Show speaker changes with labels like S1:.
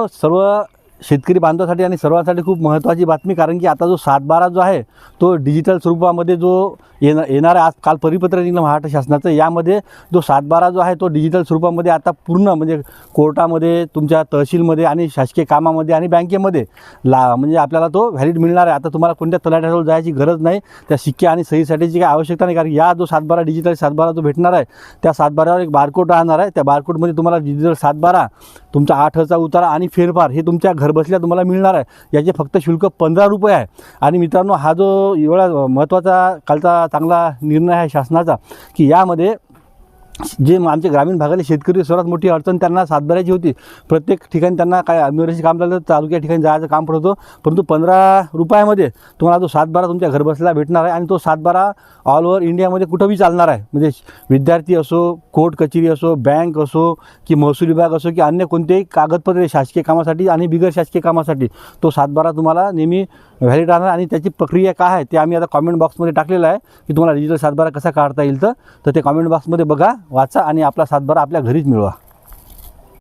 S1: सर्व शेतकरी बांधवासाठी आणि सर्वांसाठी खूप महत्त्वाची बातमी कारण की आता जो सातबारा जो आहे तो डिजिटल स्वरूपामध्ये जो येणं येणार आहे आज काल परिपत्र निघलं महाराष्ट्र शासनाचं यामध्ये जो सातबारा जो आहे तो डिजिटल स्वरूपामध्ये आता पूर्ण म्हणजे कोर्टामध्ये तुमच्या तहसीलमध्ये आणि शासकीय कामामध्ये आणि बँकेमध्ये ला म्हणजे आपल्याला तो व्हॅलिड मिळणार आहे. आता तुम्हाला कोणत्या तलाठ्याजवळ जायची गरज नाही त्या शिक्के आणि सहीसाठीची काही आवश्यकता नाही कारण या जो सातबारा डिजिटल सातबारा जो भेटणार आहे त्या सातबाऱ्यावर एक बारकोड राहणार आहे. त्या बारकोडमध्ये तुम्हाला डिजिटल सातबारा तुमचा आठ हजार उतारा आणि फेरफार हे तुमच्या घर घरबसल्या तुम्हाला मिळणार आहे. याचे फक्त शुल्क पंधरा रुपये आहे. आणि मित्रांनो हा जो एवढा महत्त्वाचा कालचा चांगला निर्णय आहे शासनाचा की यामध्ये जे आमच्या आमचे ग्रामीण भागातले शेतकरी सर्वात मोठी अडचण त्यांना सातबाऱ्याची होती. प्रत्येक ठिकाणी त्यांना काय अनिवार्याचे काम झालं तर तालुक्या ठिकाणी जायचं काम पडत होतं. परंतु पंधरा रुपयामध्ये तुम्हाला तो सातबारा तुमच्या घरबसल्या भेटणार आहे आणि तो सातबारा ऑल ओव्हर इंडियामध्ये कुठंही चालणार आहे? म्हणजे विद्यार्थी असो कोर्ट कचेरी असो बँक असो की महसूल विभाग असो की अन्य कोणतेही कागदपत्रे शासकीय कामासाठी आणि बिगर शासकीय कामासाठी तो सातबारा तुम्हाला नेहमी व्हॅलिड राहणार आणि त्याची प्रक्रिया काय आहे ते आम्ही आता कॉमेंट बॉक्समध्ये टाकलेलं आहे की तुम्हाला डिजिटल सातबारा कसा काढता येईल तर तर ते कॉमेंट बॉक्समध्ये बघा वाचा आणि आपला सातबारा आपल्या घरीच मिळवा.